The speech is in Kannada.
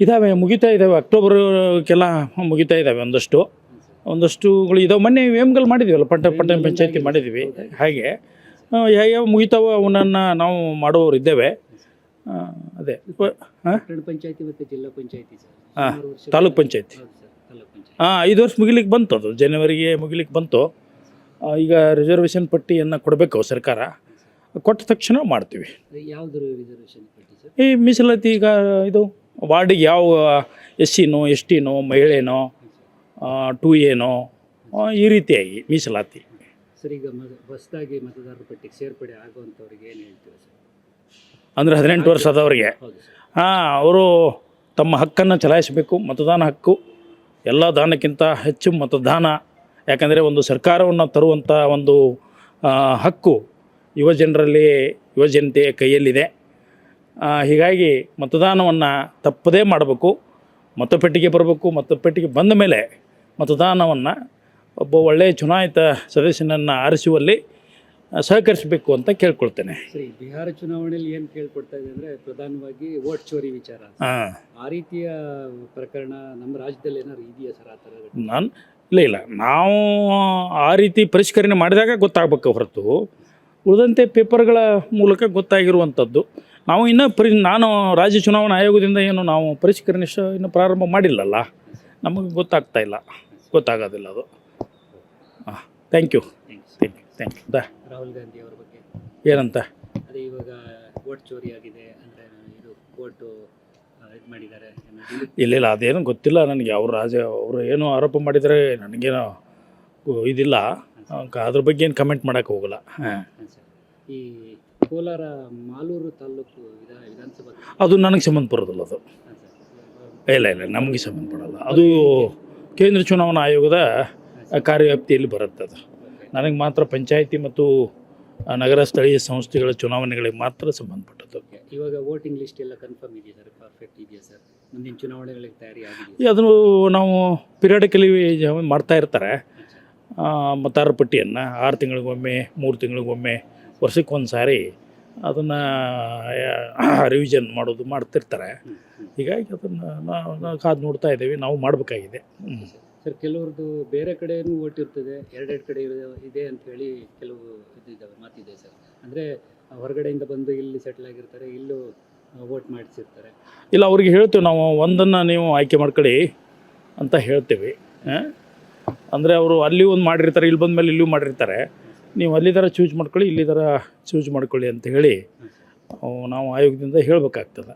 ಇದ್ದಾವೆ ಮುಗಿತಾ ಇದ್ದಾವೆ ಅಕ್ಟೋಬರ್ಗೆಲ್ಲ ಮುಗಿತಾ ಇದ್ದಾವೆ ಒಂದಷ್ಟು. ಒಂದಷ್ಟುಗಳು ಇದಾವೆ. ಮೊನ್ನೆ ವೇಮ್ಗಲ್ ಮಾಡಿದ್ದೀವಲ್ಲ ಪಟ್ಟ ಪಟ್ಟಣ ಪಂಚಾಯತಿ ಮಾಡಿದ್ದೀವಿ ಹಾಗೆ ಯಾವ ಯಾವ್ಯಾವ ಮುಗಿತಾವ ಅವನನ್ನು ನಾವು ಮಾಡುವವರು ಇದ್ದೇವೆ. ಅದೇ? ಪಂಚಾಯತಿ ಮತ್ತು ಜಿಲ್ಲಾ ಪಂಚಾಯತಿ ಸರ್. ಹಾ, ತಾಲೂಕ್ ಪಂಚಾಯತಿ. ಹಾಂ ಐದು ವರ್ಷ ಮುಗಿಲಿಕ್ಕೆ ಬಂತು ಅದು. ಜನವರಿಗೆ ಮುಗಿಲಿಕ್ಕೆ ಬಂತು. ಈಗ ರಿಸರ್ವೇಷನ್ ಪಟ್ಟಿಯನ್ನು ಕೊಡಬೇಕು ಸರ್ಕಾರ. ಕೊಟ್ಟ ತಕ್ಷಣ ಮಾಡ್ತೀವಿ. ಯಾವ್ದು ಈ ಮೀಸಲಾತಿ ಈಗ ಇದು ವಾರ್ಡಿಗೆ ಯಾವ ಎಸ್ ಸಿನೋ ಎಸ್ ಟಿನೋ ಮಹಿಳೆನೋ ಟು ಏನೋ ಈ ರೀತಿಯಾಗಿ ಮೀಸಲಾತಿ. ಸರ್ ಈಗ ಹೊಸದಾಗಿ ಮತದಾರರ ಪಟ್ಟಿಗೆ ಸೇರ್ಪಡೆ ಆಗುವಂಥವ್ರಿಗೆ ಏನು ಹೇಳ್ತೀರಾ ಸರ್? ಅಂದರೆ ಹದಿನೆಂಟು ವರ್ಷ ಆದವ್ರಿಗೆ ಹಾಂ ಅವರು ತಮ್ಮ ಹಕ್ಕನ್ನು ಚಲಾಯಿಸಬೇಕು ಮತದಾನ ಹಕ್ಕು ಎಲ್ಲ ದಾನಕ್ಕಿಂತ ಹೆಚ್ಚು ಮತದಾನ. ಯಾಕಂದರೆ ಒಂದು ಸರ್ಕಾರವನ್ನು ತರುವಂಥ ಒಂದು ಹಕ್ಕು ಯುವ ಜನರಲ್ಲಿ ಯುವ ಜನತೆಯ ಕೈಯಲ್ಲಿದೆ. ಹೀಗಾಗಿ ಮತದಾನವನ್ನು ತಪ್ಪದೇ ಮಾಡಬೇಕು ಮತಪೆಟ್ಟಿಗೆ ಬರಬೇಕು ಮತಪೆಟ್ಟಿಗೆ ಬಂದ ಮೇಲೆ ಮತದಾನವನ್ನು ಒಬ್ಬ ಒಳ್ಳೆಯ ಚುನಾಯಿತ ಸದಸ್ಯನನ್ನು ಆರಿಸುವಲ್ಲಿ ಸಹಕರಿಸಬೇಕು ಅಂತ ಕೇಳ್ಕೊಳ್ತೇನೆ. ಸರಿ ಬಿಹಾರ ಚುನಾವಣೆಯಲ್ಲಿ ಏನು ಕೇಳ್ಕೊಡ್ತಾ ಇದೆ ಅಂದರೆ ಪ್ರಧಾನವಾಗಿ ವೋಟ್ ಚೋರಿ ವಿಚಾರ. ಆ. ರೀತಿಯ ಪ್ರಕರಣ ನಮ್ಮ ರಾಜ್ಯದಲ್ಲಿ ಏನಾದ್ರು ಇದೆಯಾ ಸರ್ ಆ ಥರ ನಾನು ಇಲ್ಲ ಇಲ್ಲ. ನಾವು ಆ ರೀತಿ ಪರಿಷ್ಕರಣೆ ಮಾಡಿದಾಗ ಗೊತ್ತಾಗಬೇಕು ಹೊರತು. ಉಳಿದಂತೆ ಪೇಪರ್ಗಳ ಮೂಲಕ ಗೊತ್ತಾಗಿರುವಂಥದ್ದು ನಾವು ಇನ್ನೂ ಪರಿ ನಾನು ರಾಜ್ಯ ಚುನಾವಣಾ ಆಯೋಗದಿಂದ ಏನು ನಾವು ಪರಿಷ್ಕರಣೆ ಶ ಇನ್ನೂ ಪ್ರಾರಂಭ ಮಾಡಿಲ್ಲಲ್ಲ? ನಮಗೆ ಗೊತ್ತಾಗ್ತಾ ಇಲ್ಲ. ಗೊತ್ತಾಗೋದಿಲ್ಲ ಅದು. ಹಾಂ thank you. Thank you thank you ದಾ. ರಾಹುಲ್ ಗಾಂಧಿ ಅವರ ಬಗ್ಗೆ. ಏನಂತ? ಅದೇ ಇವಾಗ ವೋಟ್ ಚೋರಿ ಆಗಿದೆ ಅಂದರೆ ಇದು ವೋಟು ಇದು ಮಾಡಿದ್ದಾರೆ. ಇಲ್ಲ ಇಲ್ಲ ಅದೇನು ಗೊತ್ತಿಲ್ಲ ನನಗೆ. ಅವರು ರಾಜ ಅವರು ಏನು ಆರೋಪ ಮಾಡಿದರೆ ನನಗೇನು ಗೊ- ಇದಿಲ್ಲ ಅದ್ರ ಬಗ್ಗೆ ಏನು ಕಮೆಂಟ್ ಮಾಡೋಕ್ಕೆ ಹೋಗಲ್ಲ. ಹಾಂ. ಈ ಕೋಲಾರ ಮಾಲೂರು ತಾಲೂಕು ವಿಧಾನ ವಿಧಾನಸಭಾ ಅದು ನನಗೆ ಸಂಬಂಧ ಬರೋದಿಲ್ಲ ಅದು. ಇಲ್ಲ ಇಲ್ಲ ನಮಗೆ ಸಂಬಂಧಪಡಲ್ಲ ಅದು ಕೇಂದ್ರ ಚುನಾವಣಾ ಆಯೋಗದ ಕಾರ್ಯವ್ಯಾಪ್ತಿಯಲ್ಲಿ ಬರುತ್ತೆ ಅದು. ನನಗೆ ಮಾತ್ರ ಪಂಚಾಯಿತಿ ಮತ್ತು ನಗರ ಸ್ಥಳೀಯ ಸಂಸ್ಥೆಗಳ ಚುನಾವಣೆಗಳಿಗೆ ಮಾತ್ರ ಸಂಬಂಧಪಟ್ಟದ್ದು. ಇವಾಗ ವೋಟಿಂಗ್ ಲಿಸ್ಟ್ ಎಲ್ಲ ಕನ್ಫರ್ಮ್ ಇದೆಯಾ ಸರ್? ಪರ್ಫೆಕ್ಟ್ ಇದೆಯಾ ಸರ್? ಮುಂದಿನ ಚುನಾವಣೆಗಳಿಗೆ ತಯಾರಿ ಆಗಿದೆ ಅದನ್ನು ನಾವು ಪಿರಿಯಾಡಿಕಲಿ ಮಾಡ್ತಾ ಇರ್ತಾರೆ. ಮತಾರ ಪಟ್ಟಿಯನ್ನು ಆರು ತಿಂಗಳಿಗೊಮ್ಮೆ ಮೂರು ತಿಂಗಳಿಗೊಮ್ಮೆ ವರ್ಷಕ್ಕೊಂದು ಸಾರಿ ಅದನ್ನು ರಿವಿಷನ್ ಮಾಡೋದು ಮಾಡ್ತಿರ್ತಾರೆ. ಹೀಗಾಗಿ ಅದನ್ನು ನಾವು ಕಾದು ನೋಡ್ತಾ ಇದ್ದೀವಿ ನಾವು ಮಾಡಬೇಕಾಗಿದೆ. ಸರ್ ಕೆಲವ್ರದ್ದು ಬೇರೆ ಕಡೆಯೂ ಓಟ್ ಇರ್ತದೆ ಎರಡೆರಡು ಕಡೆ ಇದೆ ಅಂತ ಹೇಳಿ ಕೆಲವು ಇದಿದ್ದಾವೆ ಮಾತಿದೆ ಸರ್. ಅಂದರೆ ಹೊರಗಡೆಯಿಂದ ಬಂದು ಇಲ್ಲಿ ಸೆಟ್ಲ್ ಆಗಿರ್ತಾರೆ ಇಲ್ಲೂ ವೋಟ್ ಮಾಡಿಸಿರ್ತಾರೆ. ಇಲ್ಲ ಅವ್ರಿಗೆ ಹೇಳ್ತೀವಿ ನಾವು ಒಂದನ್ನು ನೀವು ಆಯ್ಕೆ ಮಾಡ್ಕೊಳ್ಳಿ ಅಂತ ಹೇಳ್ತೀವಿ. ಅಂದರೆ ಅವರು ಅಲ್ಲಿ ಒಂದು ಮಾಡಿರ್ತಾರೆ ಇಲ್ಲಿ ಬಂದ ಮೇಲೆ ಇಲ್ಲೂ ಮಾಡಿರ್ತಾರೆ. ನೀವು ಅಲ್ಲಿ ಥರ ಚೂಸ್ ಮಾಡ್ಕೊಳ್ಳಿ ಇಲ್ಲಿ ಥರ ಚೂಸ್ ಮಾಡ್ಕೊಳ್ಳಿ ಅಂತ ಹೇಳಿ ನಾವು ಆಯೋಗದಿಂದ ಹೇಳಬೇಕಾಗ್ತದೆ.